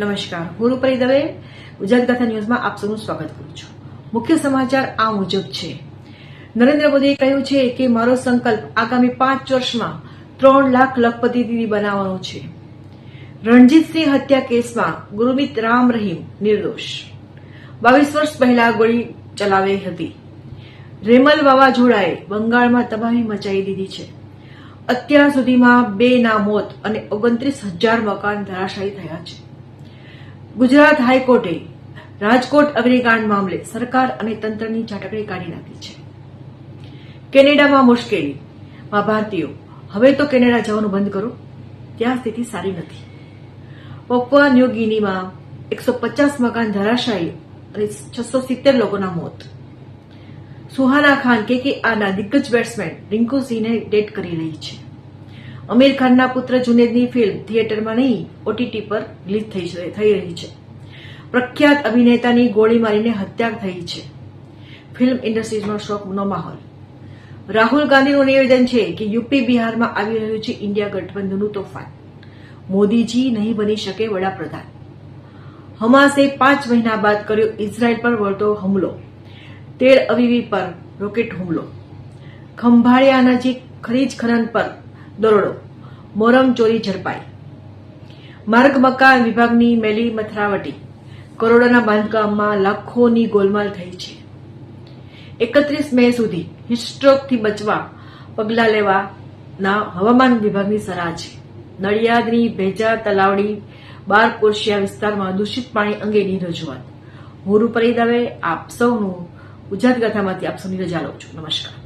નમસ્કાર, હું રૂપરી દવે. ગુજરાત ગાથા ન્યૂઝમાં આપ સૌનું સ્વાગત કરું છું. મુખ્ય સમાચાર આ મુજબ છે. નરેન્દ્ર મોદીએ કહ્યું છે કે મારો સંકલ્પ આગામી પાંચ વર્ષમાં ત્રણ લાખ લખપતિ દીદી બનાવવાનો છે. રણજીતસિંહ હત્યા કેસમાં ગુરુમિત રામ રહીમ નિર્દોષ. બાવીસ વર્ષ પહેલા ગોળી ચલાવી હતી. રેમલ વાવાઝોડાએ બંગાળમાં તબાહી મચાવી દીધી છે. અત્યાર સુધીમાં બે ના મોત અને ઓગણત્રીસ હજાર મકાન ધરાશાયી થયા છે. ગુજરાત હાઈકોર્ટે રાજકોટ અગ્નિકાંડ મામલે સરકાર અને તંત્રની ઝાટકણી કાઢી નાખી છે. કેનેડામાં મુશ્કેલીમાં ભારતીયો, હવે તો કેનેડા જવાનું બંધ કરો. ત્યાં સ્થિતિ સારી નથી. પપ્પા ન્યૂ ગિનીમાં એકસો પચાસ મકાન ધરાશાયી અને છસો સિત્તેર લોકોના મોત. સુહાના ખાન કે આના દિગ્ગજ બેટ્સમેન રિંકુ સિંહને ડેટ કરી રહી છે. અમીર ખાનના પુત્ર જુનેદની ફિલ્મ થિયેટરમાં નહીં ઓટીટી પર રિલીઝ થઈ થઈ રહી છે. પ્રખ્યાત અભિનેતાની ગોળી મારીને હત્યા થઈ છે. ફિલ્મ ઇન્ડસ્ટ્રીઝમાં શોકનો માહોલ. રાહુલ ગાંધીનું નિવેદન છે કે યુપી બિહારમાં આવી રહ્યું છે ઇન્ડિયા ગઠબંધનનું તોફાન. મોદીજી નહીં બની શકે વડાપ્રધાન. હમાસે પાંચ મહિના બાદ કર્યો ઇઝરાયલ પર વળતો હુમલો. તેલ અવીવી પર રોકેટ હુમલો. ખંભાળિયા નજીક ખનીજ ખનન પર દરોડો. મોરમ ચોરી ઝડપાઈ. માર્ગ મકાન વિભાગની મેલી મથરાવટી. કરોડોના બાંધકામમાં લાખોની ગોલમાલ થઈ છે. એકત્રીસ મે સુધી હિટસ્ટ્રોકથી બચવા પગલાં લેવાના હવામાન વિભાગની સલાહ છે. નડિયાદની ભેજા તલાવડી બાર કોશિયા વિસ્તારમાં દૂષિત પાણી અંગેની રજૂઆત. હું રૂપરી દવે આપ સૌનું ગુજરાત ગાથામાંથી આપ સૌની રજા લઉં છું. નમસ્કાર.